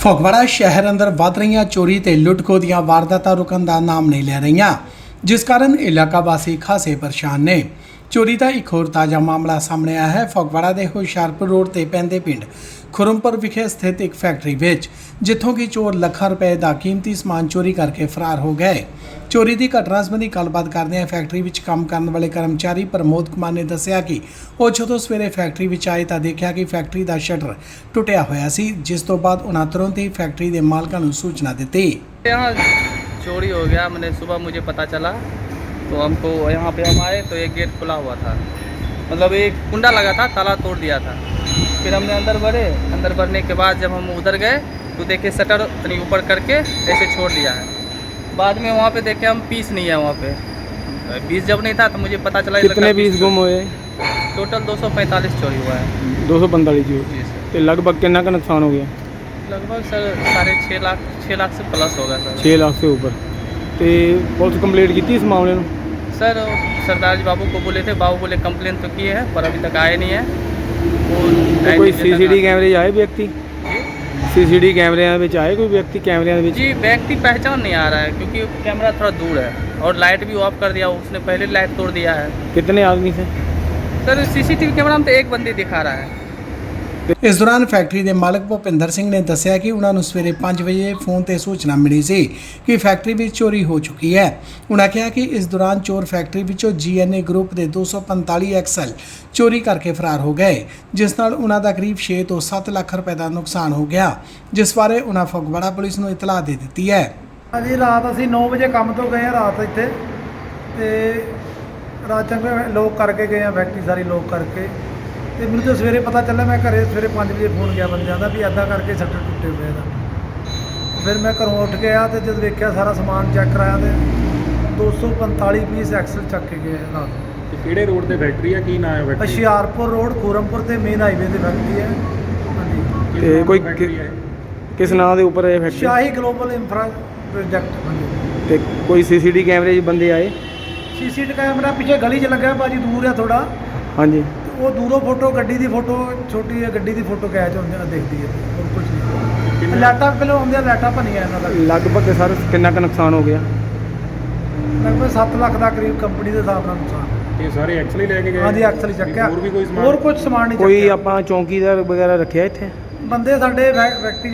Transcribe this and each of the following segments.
ਫਗਵਾੜਾ ਸ਼ਹਿਰ ਅੰਦਰ ਵੱਧ ਰਹੀਆਂ ਚੋਰੀ ਤੇ ਲੁੱਟਖੋ ਦੀਆਂ ਵਾਰਦਾਤਾਂ ਰੁਕਣ ਦਾ ਨਾਮ ਨਹੀਂ ਲੈ ਰਹੀਆਂ, ਜਿਸ ਕਾਰਨ ਇਲਾਕਾ ਵਾਸੀ ਖਾਸੇ ਪਰੇਸ਼ਾਨ ਨੇ। ਚੋਰੀ ਦਾ ਇੱਕ ਹੋਰ ਤਾਜ਼ਾ ਮਾਮਲਾ ਸਾਹਮਣੇ ਆਇਆ ਹੈ। ਫਗਵਾੜਾ ਦੇ ਹੁਸ਼ਿਆਰਪੁਰ ਰੋਡ ਤੇ ਪੈਂਦੇ ਪਿੰਡ ਖੁਰਮਪੁਰ ਵਿਖੇ ਸਥਿਤ ਇੱਕ ਫੈਕਟਰੀ ਵਿੱਚ ਜਿੱਥੋਂ ਕਿ ਚੋਰ ਲੱਖਾਂ ਰੁਪਏ ਦਾ ਕੀਮਤੀ ਸਮਾਨ ਚੋਰੀ ਕਰਕੇ ਫਰਾਰ ਹੋ ਗਏ ਚੋਰੀ ਦੀ ਘਟਨਾ ਸੰਬੰਧੀ ਗੱਲਬਾਤ ਕਰਦਿਆਂ ਫੈਕਟਰੀ ਵਿੱਚ ਕੰਮ ਕਰਨ ਵਾਲੇ ਕਰਮਚਾਰੀ ਪ੍ਰਮੋਦ ਕੁਮਾਰ ਨੇ ਦੱਸਿਆ ਕਿ ਉਹ ਜਦੋਂ ਸਵੇਰੇ ਫੈਕਟਰੀ ਵਿੱਚ ਆਏ ਤਾਂ ਦੇਖਿਆ ਕਿ ਫੈਕਟਰੀ ਦਾ ਸ਼ਟਰ ਟੁੱਟਿਆ ਹੋਇਆ ਸੀ ਜਿਸ ਤੋਂ ਬਾਅਦ ਉਹਨਾਂ ਤੁਰੰਤ ਹੀ ਫੈਕਟਰੀ ਦੇ ਮਾਲਕਾਂ ਨੂੰ ਸੂਚਨਾ ਦਿੱਤੀ यहाँ चोरी हो गया मैंने सुबह मुझे पता चला तो हमको यहाँ पे हम आए तो एक गेट खुला हुआ था मतलब एक कुंडा लगा था ताला तोड़ दिया था फिर हमने अंदर बढ़े अंदर बढ़ने के बाद जब हम उधर गए तो देखे शटर अपनी ऊपर करके ऐसे छोड़ दिया है बाद में वहाँ पे देखे हम पीस नहीं है वहाँ पे पीस जब नहीं था तो मुझे पता चला ये कितने लगता पीस गुम होए टोटल 245 चोरी हुआ है 245 ਜੀ जी सर ਤੇ ਲਗਭਗ ਕਿੰਨਾ ਕੁ ਨੁਕਸਾਨ ਹੋ ਗਿਆ लगभग सर साढ़े छः लाख छः लाख से प्लस होगा सर 6 ਲੱਖ ਤੋਂ ਉੱਪਰ ਤੇ ਪੁਲਿਸ ਕੰਪਲੀਟ ਕੀਤੀ ਇਸ ਮਾਮਲੇ ਨੂੰ सर सरदार जी बाबू को बोले थे बाबू बोले कंप्लेन तो किए हैं पर अभी तक आए नहीं है वो ਤੇ टाइम ਕੋਈ देते ਸੀਸੀਟੀ तक ਕੈਮਰੇ 'ਚ ਆਏ ਵਿਅਕਤੀ जी ਸੀਸੀਟੀ ਕੈਮਰਿਆਂ ਵਿੱਚ ਆਏ ਕੋਈ ਵਿਅਕਤੀ ਕੈਮਰਿਆਂ ਦੇ ਵਿੱਚ जी व्यक्ति पहचान नहीं आ रहा है क्योंकि कैमरा थोड़ा दूर है और लाइट भी ऑफ कर दिया उसने पहले लाइट तोड़ दिया है ਕਿੰਨੇ ਆਦਮੀ ਸੇ सर सीसीटीवी कैमरा में तो एक बंदी दिखा रहा है ਇਸ ਦੌਰਾਨ ਫੈਕਟਰੀ ਦੇ ਮਾਲਕ ਭੁਪਿੰਦਰ ਸਿੰਘ ਨੇ ਦੱਸਿਆ ਕਿ ਉਹਨਾਂ ਨੂੰ ਸਵੇਰੇ 5 ਵਜੇ ਫੋਨ ਤੇ ਸੂਚਨਾ ਮਿਲੀ ਸੀ ਕਿ ਫੈਕਟਰੀ ਵਿੱਚ ਚੋਰੀ ਹੋ ਚੁੱਕੀ ਹੈ। ਉਹਨਾਂ ਕਿਹਾ ਕਿ ਇਸ ਦੌਰਾਨ ਚੋਰ ਫੈਕਟਰੀ ਵਿੱਚੋਂ ਜੀਐਨਏ ਗਰੁੱਪ ਦੇ 245 ਐਕਸਲ ਚੋਰੀ ਕਰਕੇ ਫਰਾਰ ਹੋ ਗਏ, ਜਿਸ ਨਾਲ ਉਹਨਾਂ ਦਾ ਕਰੀਬ 6 ਤੋਂ 7 ਲੱਖ ਰੁਪਏ ਦਾ ਨੁਕਸਾਨ ਹੋ ਗਿਆ, ਜਿਸ ਬਾਰੇ ਉਹਨਾਂ ਫਗਵਾੜਾ ਪੁਲਿਸ ਨੂੰ ਇਤਲਾਹ ਦੇ ਦਿੱਤੀ ਹੈ। ਅਜੀ ਰਾਤ ਅਸੀਂ 9 ਵਜੇ ਕੰਮ ਤੋਂ ਗਏ ਆ ਰਾਤ ਇੱਥੇ। ਤੇ ਰਾਤ ਚੰਗੇ ਲੋਕ ਕਰਕੇ ਗਏ ਆ ਫੈਕਟਰੀ ਸਾਰੀ ਲੋਕ ਕਰਕੇ। ਤੇ ਮੈਨੂੰ ਤਾਂ ਸਵੇਰੇ ਪਤਾ ਚੱਲਿਆ ਮੈਂ ਘਰੇ ਸਵੇਰੇ 5 ਵਜੇ ਫੋਨ ਗਿਆ ਬੰਦਿਆਂ ਦਾ ਵੀ ਅੱਧਾ ਕਰਕੇ ਸ਼ਟਰ ਟੁੱਟੇ ਹੋਏ ਦਾ ਫਿਰ ਮੈਂ ਘਰੋਂ ਉੱਠ ਕੇ ਆ ਤੇ ਜਦ ਵੇਖਿਆ ਸਾਰਾ ਸਮਾਨ ਚੈੱਕ ਕਰਾਇਆ ਤੇ 245 ਪੀਸ ਐਕਸਲ ਚੱਕ ਕੇ ਗਏ ਰਾਤ ਤੇ ਕਿਹੜੇ ਰੋਡ ਤੇ ਫੈਕਟਰੀ ਆ ਕੀ ਨਾਮ ਹੈ ਫੈਕਟਰੀ ਹੁਸ਼ਿਆਰਪੁਰ ਰੋਡ ਖੂਰਮਪੁਰ ਤੇ ਮੇਨ ਹਾਈਵੇ ਤੇ ਫੈਕਟਰੀ ਹੈ। ਹਾਂਜੀ। ਕਿਸ ਤੇ ਕੋਈ ਦੀ ਫੈਕਟਰੀ ਹੈ ਕਿਸ ਨਾਂ ਦੇ ਉੱਪਰ ਇਹ factory Shahi global infra project ਹਾਂਜੀ। ਤੇ ਕੋਈ ਸੀਸੀਟੀ ਕੈਮਰੇ 'ਚ ਬੰਦੇ ਆਏ? ਸੀਸੀਟੀ ਕੈਮਰਾ ਪਿੱਛੇ ਗਲੀ 'ਚ ਲੱਗਾ ਭਾਜੀ ਦੂਰ ਆ ਥੋੜਾ ਹਾਂਜੀ। ਉਹ ਦੂਰੋਂ ਫੋਟੋ ਗੱਡੀ ਦੀ ਫੋਟੋ ਛੋਟੀ ਜਿਹੀ ਗੱਡੀ ਦੀ ਫੋਟੋ ਕੈਚ ਹੁੰਦੀ ਆ ਦਿਖਦੀ ਹੈ ਹੋਰ ਕੁਝ ਨਹੀਂ। ਲੈਟਾਪ ਪਹਿਲਾਂ ਆਉਂਦੀਆਂ ਲੈਟਾਪ ਭੰਨੀਆਂ ਇਹਨਾਂ ਦਾ। ਲਗਭਗ ਸਰ ਕਿੰਨਾ ਕੁ ਨੁਕਸਾਨ ਹੋ ਗਿਆ? ਲਗਭਗ 7 ਲੱਖ ਦਾ ਕਰੀਬ ਕੰਪਨੀ ਦੇ ਹਿਸਾਬ ਨਾਲ ਨੁਕਸਾਨ। ਇਹ ਸਾਰੇ ਐਕਸਲ ਹੀ ਲੈ ਕੇ ਗਏ? ਹਾਂਜੀ ਐਕਸਲ ਚੱਕਿਆ। ਹੋਰ ਵੀ ਕੋਈ ਸਮਾਨ? ਹੋਰ ਕੁਝ ਸਮਾਨ ਨਹੀਂ ਕੋਈ ਆਪਾਂ ਚੌਂਕੀਦਾਰ ਵਗੈਰਾ ਰੱਖਿਆ ਇੱਥੇ? ਬੰਦੇ ਸਾਡੇ 'ਚ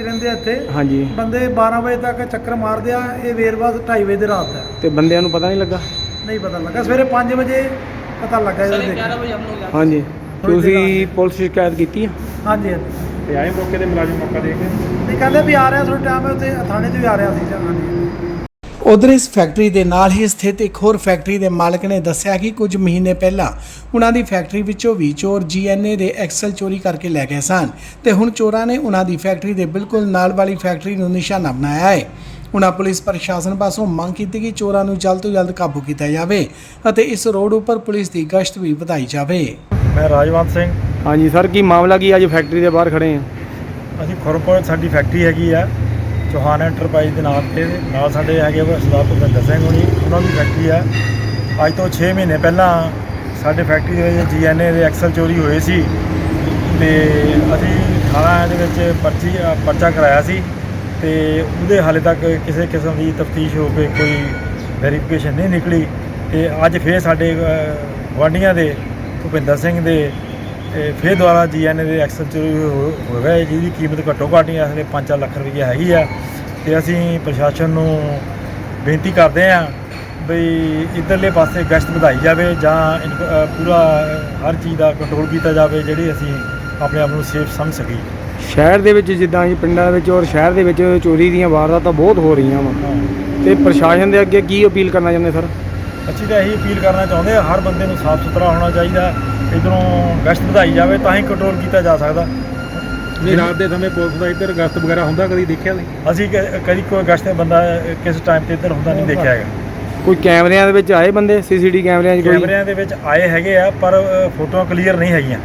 ਰਹਿੰਦੇ ਆ ਇੱਥੇ। ਹਾਂਜੀ। ਬੰਦੇ 12 ਵਜੇ ਤੱਕ ਚੱਕਰ ਮਾਰਦੇ ਆ ਇਹ ਵੇਰਵਾ 2:30 ਵਜੇ ਦੀ ਰਾਤ ਦਾ ਤੇ ਬੰਦਿਆਂ ਨੂੰ ਪਤਾ ਨਹੀਂ ਲੱਗਾ? ਨਹੀਂ ਪਤਾ ਲੱਗਾ। ਸਵੇਰੇ 5 ਵਜੇ ਪਤਾ ਲੱਗਾ ਜਦੋਂ साढ़े ਦੇਖਿਆ ग्यारह बजे हम लोग ਹਾਂਜੀ ਥੋੜ੍ਹੀ ਦੇਰ ਤੁਸੀਂ ਪੁਲਿਸ ਸ਼ਿਕਾਇਤ ਕੀਤੀ ਆ ਹਾਂਜੀ ਹਾਂਜੀ ਤੇ ਆਏ ਮੌਕੇ ਤੇ ਮੁਲਾਜ਼ਮ ਮੌਕਾ ਦੇ ਕੇ ਨਹੀਂ ਕਹਿੰਦੇ ਵੀ ਆ ਰਿਹਾ ਥੋੜਾ ਟਾਈਮ ਉੱਥੇ ਥਾਣੇ 'ਚ ਵੀ ਆ ਰਿਹਾ ਸੀ ਜਾਂ ਹਾਂਜੀ ਉਧਰ ਇਸ ਫੈਕਟਰੀ ਦੇ ਨਾਲ ਹੀ ਸਥਿਤ ਇੱਕ ਹੋਰ ਫੈਕਟਰੀ ਦੇ ਮਾਲਕ ਨੇ ਦੱਸਿਆ ਕਿ ਕੁਝ ਮਹੀਨੇ ਪਹਿਲਾਂ ਉਹਨਾਂ ਦੀ ਫੈਕਟਰੀ ਵਿੱਚੋਂ ਵੀ ਚੋਰ ਜੀਐਨਏ ਦੇ ਐਕਸਲ ਚੋਰੀ ਕਰਕੇ ਲੈ ਗਏ ਸਨ ਤੇ ਹੁਣ ਚੋਰਾਂ ਨੇ ਉਹਨਾਂ ਦੀ ਫੈਕਟਰੀ ਦੇ ਬਿਲਕੁਲ ਨਾਲ ਵਾਲੀ ਫੈਕਟਰੀ ਨੂੰ ਨਿਸ਼ਾਨਾ ਬਣਾਇਆ ਹੈ ਉਹਨਾਂ ਪੁਲਿਸ ਪ੍ਰਸ਼ਾਸਨ ਪਾਸੋਂ ਮੰਗ ਕੀਤੀ ਕਿ ਚੋਰਾਂ ਨੂੰ ਜਲਦ ਤੋਂ ਜਲਦ ਕਾਬੂ ਕੀਤਾ ਜਾਵੇ ਅਤੇ ਇਸ ਰੋਡ ਉੱਪਰ ਪੁਲਿਸ ਦੀ ਗਸ਼ਤ ਵੀ ਵਧਾਈ ਜਾਵੇ। ਮੈਂ ਰਾਜਵੰਤ ਸਿੰਘ। ਹਾਂਜੀ ਸਰ ਕੀ ਮਾਮਲਾ ਕੀ ਅੱਜ ਫੈਕਟਰੀ ਦੇ ਬਾਹਰ ਖੜੇ ਆ ਅਸੀਂ ਖੁਰਪੁਰ ਸਾਡੀ ਫੈਕਟਰੀ ਹੈਗੀ ਆ ਚੌਹਾਨ ਐਂਟਰਪ੍ਰਾਈਜ਼ ਦੇ ਨਾਮ ਤੇ ਨਾਲ ਸਾਡੇ ਹੈਗੇ ਵਾ ਸਰਦਾਰ ਭੁਪਿੰਦਰ ਸਿੰਘ ਹੋਣੀ ਉਹਨਾਂ ਦੀ ਫੈਕਟਰੀ ਆ। ਅੱਜ ਤੋਂ 6 ਮਹੀਨੇ ਪਹਿਲਾਂ ਸਾਡੇ ਫੈਕਟਰੀ ਦੇ ਵਿੱਚ ਜੀਐਨਏ ਦੇ ਐਕਸਲ ਚੋਰੀ ਹੋਏ ਸੀ ਤੇ ਅਸੀਂ ਥਾਣਾ ਦੇ ਵਿੱਚ ਪਰਚੀ ਪਰਚਾ ਕਰਾਇਆ ਸੀ। ਤੇ ਉਹਦੇ ਹਾਲੇ ਤੱਕ ਕਿਸੇ ਕਿਸਮ ਦੀ ਤਫਤੀਸ਼ ਹੋ ਕੇ ਕੋਈ ਵੈਰੀਫਿਕੇਸ਼ਨ ਨਹੀਂ ਨਿਕਲੀ। ਤੇ ਅੱਜ ਫੇਰ ਸਾਡੇ ਗੁਆਂਢੀਆਂ ਦੇ, ਭੁਪਿੰਦਰ ਸਿੰਘ ਦੇ, ਤੇ ਫਿਰ ਦੁਬਾਰਾ ਜੀਐਨਏ ਦੇ ਐਕਸਲ ਚੋਰੀ ਹੋ ਹੋ ਗਏ ਜਿਹਦੀ ਕੀਮਤ ਘੱਟੋ ਘੱਟ ਹੀ ਅਸਲੇ 5 ਲੱਖ ਰੁਪਏ ਹੈਗੀ ਆ। ਤੇ ਅਸੀਂ ਪ੍ਰਸ਼ਾਸਨ ਨੂੰ ਬੇਨਤੀ ਕਰਦੇ ਆ ਬਈ ਇਧਰਲੇ ਪਾਸੇ ਗਸ਼ਤ ਵਧਾਈ ਜਾਵੇ ਜਾਂ ਪੂਰਾ ਹਰ ਚੀਜ਼ ਦਾ ਕੰਟਰੋਲ ਕੀਤਾ ਜਾਵੇ, ਜਿਹੜੀ ਅਸੀਂ ਆਪਣੇ ਆਪ ਨੂੰ ਸੇਫ ਸਮਝ ਸਕੀਏ। ਸ਼ਹਿਰ ਦੇ ਵਿੱਚ ਜਿੱਦਾਂ ਇਹ ਪਿੰਡਾਂ ਵਿੱਚ ਔਰ ਸ਼ਹਿਰ ਦੇ ਵਿੱਚ ਚੋਰੀ ਦੀਆਂ ਵਾਰਦਾਤਾਂ ਬਹੁਤ ਹੋ ਰਹੀਆਂ ਵਾ। ਤੇ ਪ੍ਰਸ਼ਾਸਨ ਦੇ ਅੱਗੇ ਕੀ ਅਪੀਲ ਕਰਨਾ ਚਾਹੁੰਦੇ ਸਰ? ਅਸੀਂ ਤਾਂ ਇਹੀ ਅਪੀਲ ਕਰਨਾ ਚਾਹੁੰਦੇ ਆ ਹਰ ਬੰਦੇ ਨੂੰ ਸਾਫ਼ ਸੁਥਰਾ ਹੋਣਾ ਚਾਹੀਦਾ ਇਧਰੋਂ ਗਸ਼ਤ ਵਧਾਈ ਜਾਵੇ ਤਾਂ ਹੀ ਕੰਟਰੋਲ ਕੀਤਾ ਜਾ ਸਕਦਾ। ਨਹੀਂ ਰਾਤ ਦੇ ਸਮੇਂ ਪੁਲਿਸ ਦਾ ਇੱਧਰ ਗਸ਼ਤ ਵਗੈਰਾ ਹੁੰਦਾ ਕਦੀ ਦੇਖਿਆ ਨਹੀਂ ਅਸੀਂ ਕ- ਕਦੀ ਕੋਈ ਗਸ਼ਤ ਦੇ ਬੰਦਾ ਕਿਸ ਟਾਈਮ ਤੇ ਇੱਧਰ ਹੁੰਦਾ ਨਹੀਂ ਦੇਖਿਆ ਹੈਗਾ। ਕੋਈ ਕੈਮਰਿਆਂ ਦੇ ਵਿੱਚ ਆਏ ਬੰਦੇ? ਸੀਸੀਟੀ ਕੈਮਰਿਆਂ 'ਚ ਕੋਈ? ਕੈਮਰਿਆਂ ਦੇ ਵਿੱਚ ਆਏ ਹੈਗੇ ਆ ਪਰ ਫੋਟੋਆਂ ਕਲੀਅਰ ਨਹੀਂ ਹੈਗੀਆਂ।